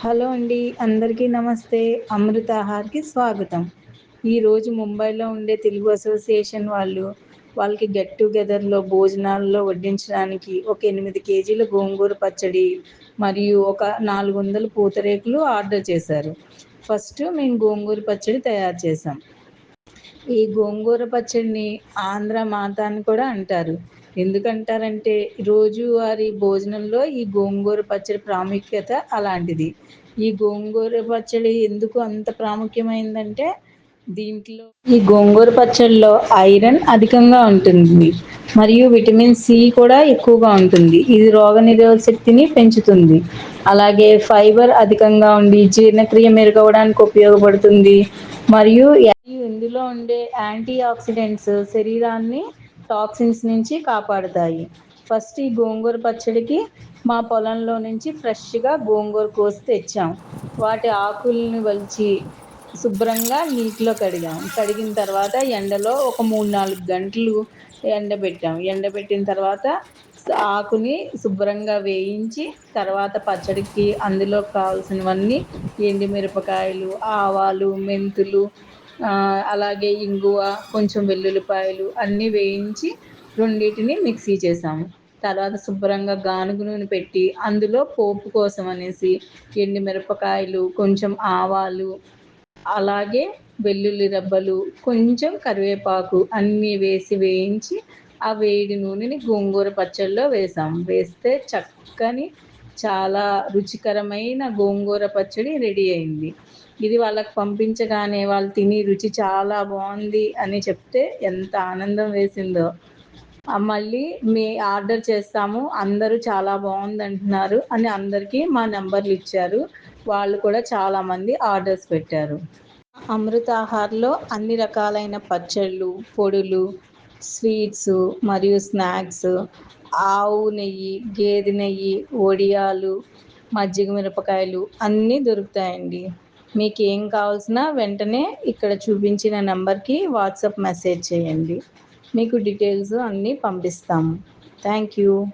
Hello అండి అందరికీ నమస్తే. అమృతాహార్కి స్వాగతం. ఈరోజు ముంబైలో ఉండే తెలుగు అసోసియేషన్ వాళ్ళు వాళ్ళకి గెట్ టుగెదర్లో భోజనాల్లో వడ్డించడానికి ఒక ఎనిమిది కేజీల గోంగూర పచ్చడి మరియు ఒక నాలుగు వందల పూతరేకులు ఆర్డర్ చేశారు. ఫస్ట్ మేము గోంగూర పచ్చడి తయారు చేసాం ఈ గోంగూర పచ్చడిని ఆంధ్ర మాత అని కూడా అంటారు. ఎందుకంటారంటే రోజువారి భోజనంలో ఈ గోంగూర పచ్చడి ప్రాముఖ్యత అలాంటిది. ఈ గోంగూర పచ్చడి ఎందుకు అంత ప్రాముఖ్యమైందంటే దీంట్లో ఈ గోంగూర పచ్చడిలో ఐరన్ అధికంగా ఉంటుంది. మరియు విటమిన్ సి కూడా ఎక్కువగా ఉంటుంది. ఇది రోగనిరోధక శక్తిని పెంచుతుంది. అలాగే ఫైబర్ అధికంగా ఉండి జీర్ణక్రియ మెరుగవడానికి ఉపయోగపడుతుంది. మరియు ఇందులో ఉండే యాంటీ ఆక్సిడెంట్స్ శరీరాన్ని టాక్సిన్స్ నుంచి కాపాడుతాయి. ఫస్ట్ ఈ గోంగూర పచ్చడికి మా పొలంలో నుంచి ఫ్రెష్గా గోంగూర కోసి తెచ్చాం. వాటి ఆకుల్ని వలిచి శుభ్రంగా నీటిలో కడిగాం. కడిగిన తర్వాత ఎండలో ఒక మూడు నాలుగు గంటలు ఎండబెట్టాం. ఎండబెట్టిన తర్వాత ఆకుని శుభ్రంగా వేయించి తర్వాత పచ్చడికి అందులో కావాల్సినవన్నీ ఎండిమిరపకాయలు ఆవాలు మెంతులు అలాగే ఇంగువ కొంచెం వెల్లుల్లిపాయలు అన్నీ వేయించి రెండింటిని మిక్సీ చేసాము. తర్వాత శుభ్రంగా గానుగ నూనె పెట్టి అందులో పోపు కోసం అనేసి ఎండు మిరపకాయలు కొంచెం ఆవాలు అలాగే వెల్లుల్లి రబ్బలు కొంచెం కరివేపాకు అన్నీ వేసి వేయించి ఆ వేడి నూనెని గోంగూర పచ్చళ్ళలో వేసాం వేస్తే చక్కని చాలా రుచికరమైన గోంగూర పచ్చడి రెడీ అయింది. ఇది వాళ్ళకి పంపించగానే వాళ్ళు తిని రుచి చాలా బాగుంది అని చెప్తే ఎంత ఆనందం వేసిందో. మళ్ళీ మీ ఆర్డర్ చేస్తాము అందరూ చాలా బాగుంది అంటున్నారు అని అందరికీ మా నెంబర్లు ఇచ్చారు. వాళ్ళు కూడా చాలామంది ఆర్డర్స్ పెట్టారు. అమృతాహార్లో అన్ని రకాలైన పచ్చళ్ళు పొడులు స్వీట్స్ మరియు స్నాక్స్ ఆవు నెయ్యి గేదె నెయ్యి వడియాలు మజ్జిగ మిరపకాయలు అన్నీ దొరుకుతాయండి. మీకు ఏం కావాల్సిన వెంటనే ఇక్కడ చూపించిన నెంబర్కి వాట్సాప్ మెసేజ్ చేయండి. మీకు డీటెయిల్స్ అన్నీ పంపిస్తాము. Thank you.